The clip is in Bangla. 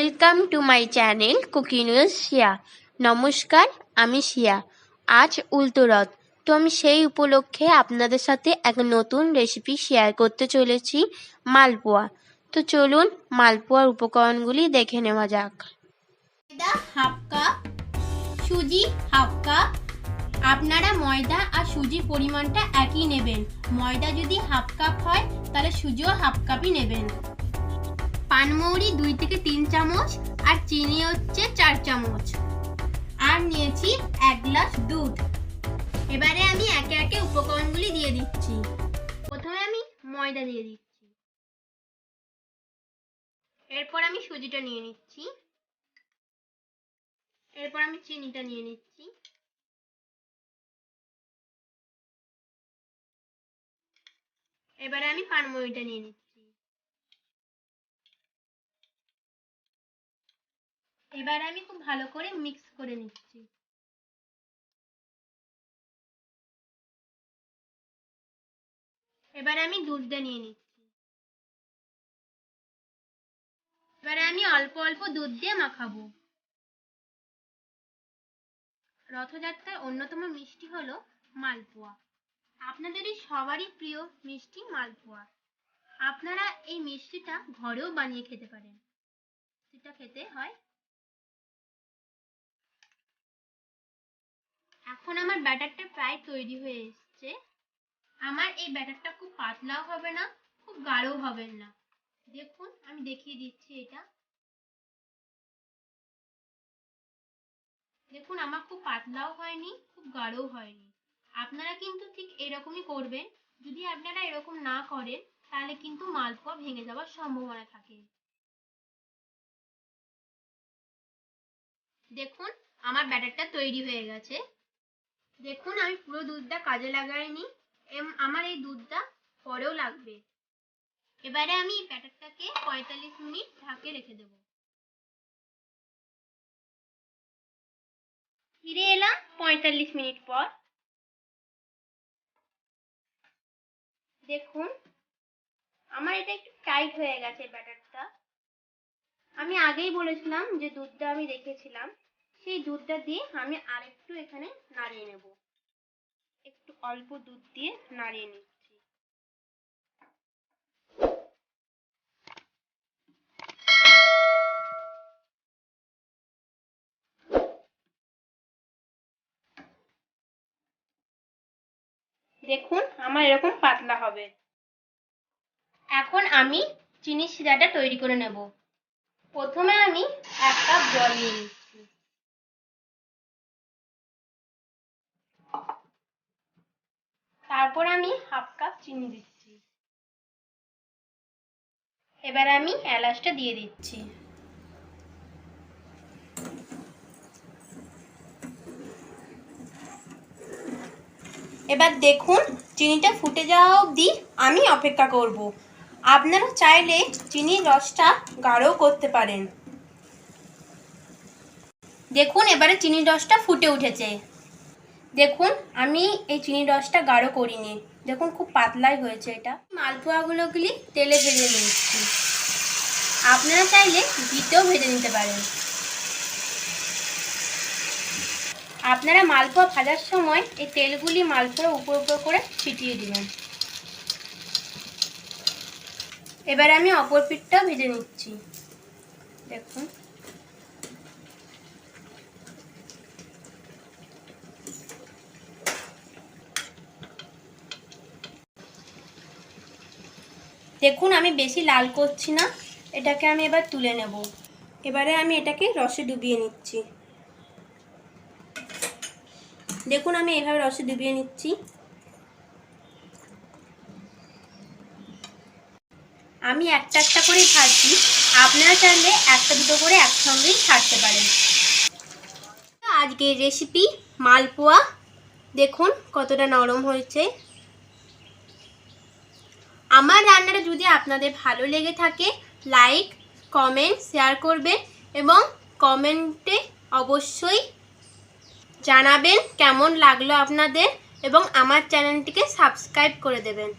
Welcome to my channel cooking with Shiya নমস্কার, আমি শিয়া। আজ উল্টোরথ তো আমি সেই উপলক্ষে আপনাদের সাথে এক নতুন রেসিপি শেয়ার করতে চলেছি, মালপোয়া। তো চলুন মালপোয়ার উপকরণগুলি দেখে নেওয়া যাক। ময়দা হাফ কাপ, সুজি হাফ কাপ। আপনারা ময়দা আর সুজির পরিমাণটা একই নেবেন। ময়দা যদি হাফ কাপ হয়, তাহলে সুজিও হাফ কাপই নেবেন। পানমৌরি দুই থেকে তিন চামচ, আর চিনি হচ্ছে চার চামচ। আর নিয়েছি এক গ্লাস দুধ। এবারে আমি একে একে উপকরণগুলি দিয়ে দিচ্ছি। প্রথমে আমি ময়দা দিয়ে দিচ্ছি। এরপর আমি সুজিটা নিয়ে নিচ্ছি। এরপর আমি চিনিটা নিয়ে নিচ্ছি। এবারে আমি পানমরিটা নিয়ে নিচ্ছি। এবারে আমি খুব ভালো করে মিক্স করে নিচ্ছি। এবার আমি দুধটা নিয়ে নিচ্ছি। এবারে আমি অল্প অল্প দুধ দিয়ে মাখাবো। রথযাত্রার অন্যতম মিষ্টি হলো মালপোয়া। আপনাদেরই সবারই প্রিয় মিষ্টি মালপোয়া। আপনারা এই মিষ্টিটা ঘরেও বানিয়ে খেতে পারেন। সেটা খেতে হয় এখন আমার ব্যাটারটা প্রায় তৈরি হয়ে এসছে। আমার এই ব্যাটারটা খুব পাতলাও হবে না, খুব গাঢ়ও হবে না। দেখুন, আমি দেখিয়ে দিচ্ছি এটা। দেখুন, আমার খুব পাতলাও হয়নি, খুব গাঢ়ও হয়নি। আপনারা কিন্তু ঠিক এরকমই করবেন। যদি আপনারা এরকম না করেন, তাহলে কিন্তু মালপোয়া ভেঙে যাওয়ার সম্ভাবনা থাকে। দেখুন, আমার ব্যাটারটা তৈরি হয়ে গেছে। দেখুন, আমি পুরো দুধটা কাজে লাগাইনি। আমার এই দুধটা পরেও লাগবে। এবারে আমি ব্যাটারটাকে পঁয়তাল্লিশ মিনিট ঢাকে রেখে দেবো। ফিরে এলাম পঁয়তাল্লিশ মিনিট পর। দেখুন, আমার এটা একটু টাইট হয়ে গেছে ব্যাটারটা। আমি আগেই বলেছিলাম যে দুধটা আমি রেখেছিলাম। সেই দুধটা দিয়ে আমি আরেকটু এখানে নাড়িয়ে নেব। একটু অল্প দুধ দিয়ে নাড়িয়ে নিচ্ছি। দেখুন, আমার এরকম পাতলা হবে। এখন আমি চিনি সিরাটা তৈরি করে নেব। প্রথমে আমি এক কাপ জল নিয়ে তারপর আমি হাফ কাপ চিনি দিচ্ছি। এবার আমি এলাচটা দিয়ে দিচ্ছি। এবার দেখুন, চিনিটা ফুটে যাওয়া অবধি আমি অপেক্ষা করব। আপনারা চাইলে চিনির রসটা গাঢ় করতে পারেন। দেখুন, এবারে চিনির রসটা ফুটে উঠেছে। দেখুন, আমি এই চিনির রসটা গাঢ় করিনি। দেখুন, খুব পাতলাই হয়েছে এটা। মালপোয়াগুলোগুলি তেলে ভেজে নিচ্ছি। আপনারা চাইলে ঘিতেও ভেজে নিতে পারেন। আপনারা মালপোয়া ভাজার সময় এই তেলগুলি মালপোয়া উপর উপর করে ছিটিয়ে দিবেন। এবার আমি অপর পিঠটা ভেজে নিচ্ছি। দেখুন। দেখুন, আমি বেশি লাল করছি না। এটাকে আমি এবার তুলে নেব। এবারে আমি এটাকে রসে ডুবিয়ে নিচ্ছি। দেখুন, আমি এভাবে রসে ডুবিয়ে নিচ্ছি। আমি একটা একটা করেই ছাড়ছি আপনারা চাইলে একটা দুটো করে একসঙ্গেই ছাড়তে পারেন। আজকের রেসিপি মালপোয়া। দেখুন, কতটা নরম হয়েছে। আমার রান্নাটা যদি আপনাদের ভালো লেগে থাকে লাইক কমেন্ট শেয়ার করবেন এবং কমেন্টে অবশ্যই জানাবেন কেমন লাগল আপনাদের এবং আমার চ্যানেলটিকে সাবস্ক্রাইব করে দেবেন।